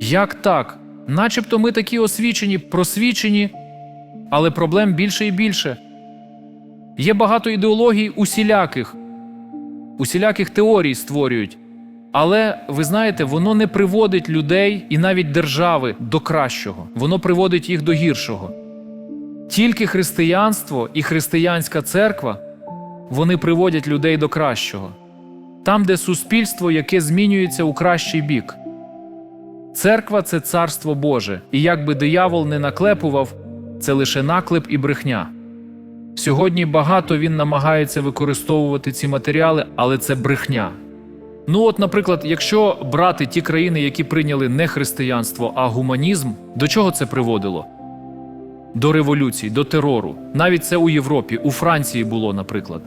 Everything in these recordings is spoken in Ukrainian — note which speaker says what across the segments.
Speaker 1: Як так? Начебто ми такі освічені, просвічені, але проблем більше і більше. Є багато ідеологій усіляких, усіляких теорій створюють. Але ви знаєте, воно не приводить людей і навіть держави до кращого, воно приводить їх до гіршого. Тільки християнство і християнська церква вони приводять людей до кращого, там, де суспільство, яке змінюється у кращий бік. Церква це царство Боже, і як би диявол не наклепував, це лише наклеп і брехня. Сьогодні багато він намагається використовувати ці матеріали, але це брехня. Ну, от, наприклад, якщо брати ті країни, які прийняли не християнство, а гуманізм, до чого це приводило? До революцій, до терору. Навіть це у Європі, у Франції було, наприклад,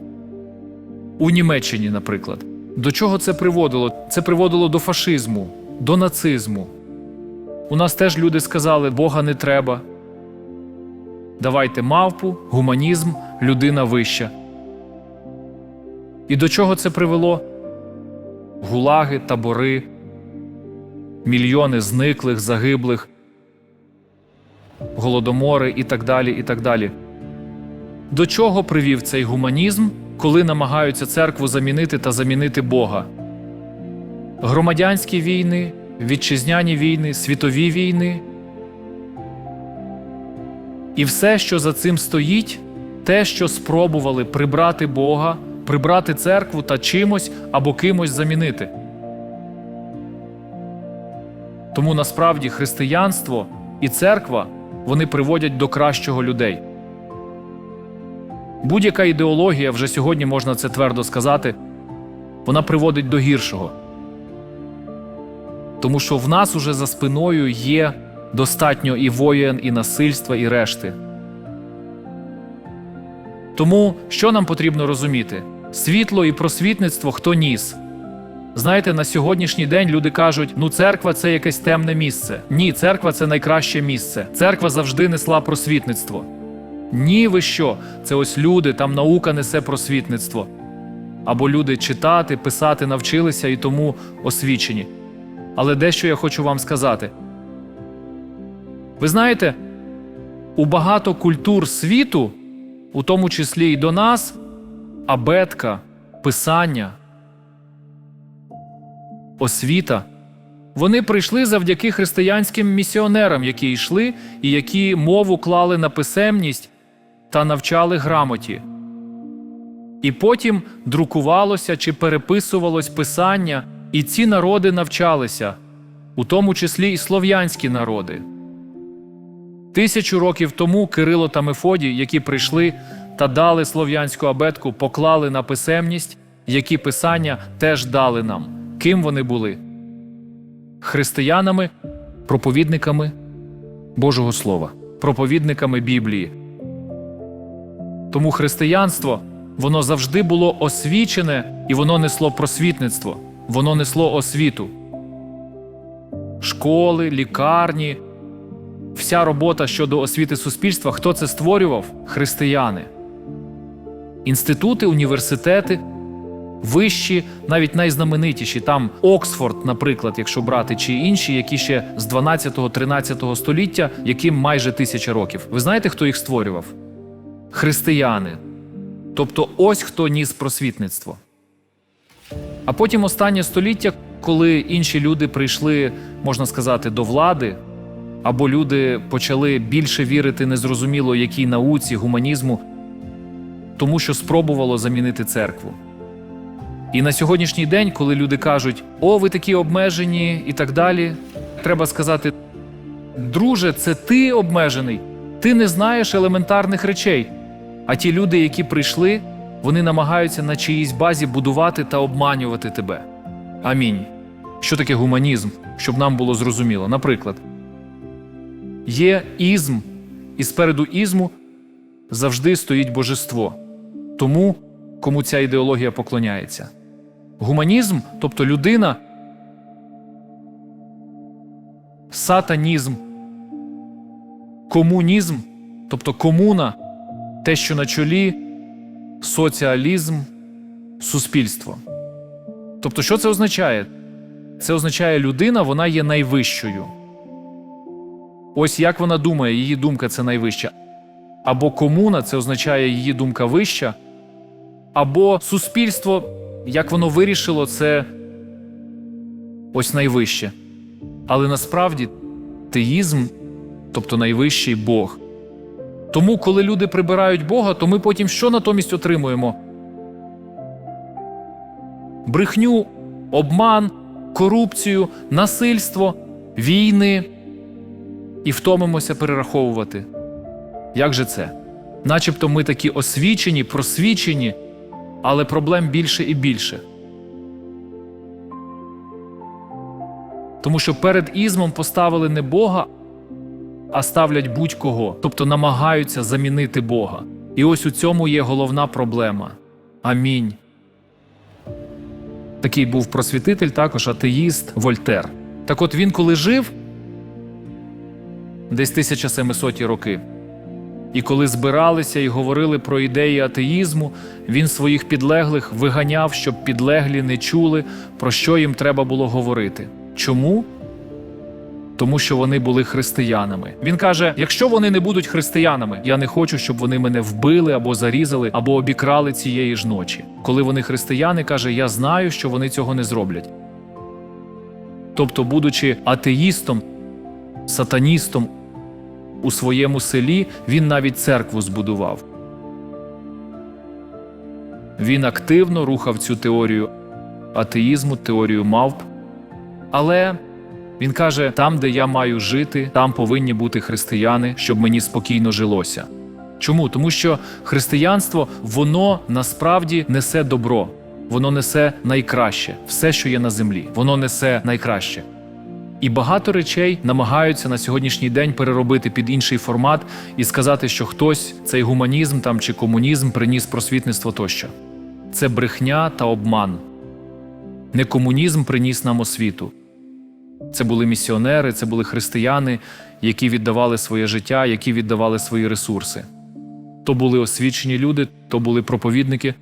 Speaker 1: у Німеччині, наприклад. До чого це приводило? Це приводило до фашизму, до нацизму. У нас теж люди сказали, Бога не треба. Давайте мавпу, гуманізм, людина вища. І до чого це привело? Гулаги, табори, мільйони зниклих, загиблих, голодомори і так далі. і так далі. До чого привів цей гуманізм, коли намагаються церкву замінити та замінити Бога? Громадянські війни, вітчизняні війни, світові війни. І все, що за цим стоїть, те, що спробували прибрати Бога, прибрати церкву та чимось або кимось замінити. Тому насправді християнство і церква вони приводять до кращого людей. Будь-яка ідеологія, вже сьогодні можна це твердо сказати, вона приводить до гіршого. Тому що в нас уже за спиною є достатньо і воєн, і насильства, і решти. Тому що нам потрібно розуміти? Світло і просвітництво хто ніс? Знаєте, на сьогоднішній день люди кажуть: ну, церква це якесь темне місце. Ні, церква це найкраще місце. Церква завжди несла просвітництво. Ні, ви що? Це ось люди, там наука несе просвітництво. Або люди читати, писати навчилися і тому освічені. Але дещо я хочу вам сказати. Ви знаєте, у багато культур світу, у тому числі і до нас, абетка, писання, освіта, вони прийшли завдяки християнським місіонерам, які йшли і які мову клали на писемність та навчали грамоті. І потім друкувалося чи переписувалось писання, і ці народи навчалися, у тому числі і слов'янські народи. Тисячу років тому Кирило та Мефодій, які прийшли та дали слов'янську абетку, поклали на писемність, які писання теж дали нам. Ким вони були? Християнами, проповідниками Божого Слова, проповідниками Біблії. Тому християнство воно завжди було освічене і воно несло просвітництво, воно несло освіту. Школи, лікарні, вся робота щодо освіти суспільства, хто це створював? Християни. Інститути, університети, вищі, навіть найзнаменитіші, там Оксфорд, наприклад, якщо брати, чи інші, які ще з 12-13 століття, яким майже тисяча років. Ви знаєте, хто їх створював? Християни. Тобто ось хто ніс просвітництво. А потім останнє століття, коли інші люди прийшли, можна сказати, до влади, або люди почали більше вірити незрозуміло якій науці, гуманізму, тому що спробувало замінити церкву. І на сьогоднішній день, коли люди кажуть, о, ви такі обмежені і так далі, треба сказати: друже, це ти обмежений, ти не знаєш елементарних речей. А ті люди, які прийшли, вони намагаються на чиїсь базі будувати та обманювати тебе. Амінь. Що таке гуманізм, щоб нам було зрозуміло? Наприклад, є ізм, і спереду ізму завжди стоїть божество, тому, кому ця ідеологія поклоняється. Гуманізм, тобто людина, сатанізм, комунізм, тобто комуна, те, що на чолі, соціалізм, суспільство. Тобто, що це означає? Це означає, людина вона є найвищою. Ось як вона думає, її думка це найвища. Або комуна це означає її думка вища, або суспільство, як воно вирішило, це ось найвище. Але насправді теїзм, тобто найвищий Бог. Тому, коли люди прибирають Бога, то ми потім що натомість отримуємо? Брехню, обман, корупцію, насильство, війни і втомимося перераховувати. Як же це? Начебто ми такі освічені, просвічені, але проблем більше і більше. Тому що перед ізмом поставили не Бога, а ставлять будь-кого, тобто намагаються замінити Бога. І ось у цьому є головна проблема. Амінь. Такий був просвітитель, також атеїст Вольтер. Так от він, коли жив, десь 1700 роки, і коли збиралися і говорили про ідеї атеїзму, він своїх підлеглих виганяв, щоб підлеглі не чули, про що їм треба було говорити. Чому? Тому що вони були християнами. Він каже: якщо вони не будуть християнами, я не хочу, щоб вони мене вбили або зарізали, або обікрали цієї ж ночі. Коли вони християни, каже, я знаю, що вони цього не зроблять. Тобто, будучи атеїстом, сатаністом у своєму селі, він навіть церкву збудував. Він активно рухав цю теорію атеїзму, теорію мавп. Але він каже: там, де я маю жити, там повинні бути християни, щоб мені спокійно жилося. Чому? Тому що християнство воно насправді несе добро, воно несе найкраще, все, що є на землі, воно несе найкраще. І багато речей намагаються на сьогоднішній день переробити під інший формат і сказати, що хтось цей гуманізм там чи комунізм приніс просвітництво тощо. Це брехня та обман. Не комунізм приніс нам освіту. Це були місіонери, це були християни, які віддавали своє життя, які віддавали свої ресурси. То були освічені люди, то були проповідники.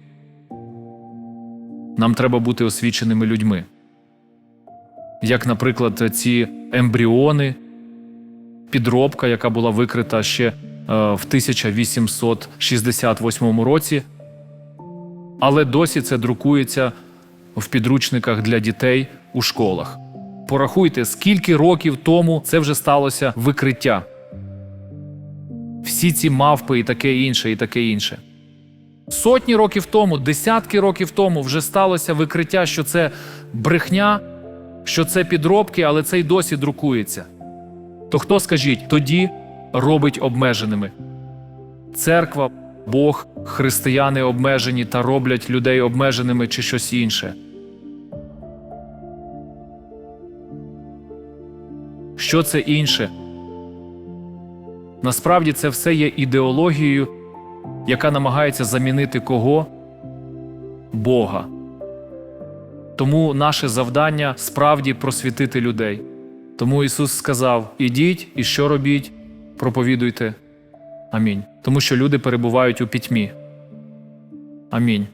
Speaker 1: Нам треба бути освіченими людьми. Як, наприклад, ці ембріони, підробка, яка була викрита ще е, в 1868 році, але досі це друкується в підручниках для дітей у школах. Порахуйте, скільки років тому це вже сталося викриття. Всі ці мавпи і таке інше, і таке інше. Сотні років тому, десятки років тому вже сталося викриття, що це брехня, що це підробки, але це й досі друкується. То хто скажіть, тоді робить обмеженими? Церква, Бог, християни обмежені та роблять людей обмеженими чи щось інше. Що це інше? Насправді це все є ідеологією, яка намагається замінити кого? Бога. Тому наше завдання справді просвітити людей. Тому Ісус сказав: Ідіть і що робіть? Проповідуйте. Амінь. Тому що люди перебувають у пітьмі. Амінь.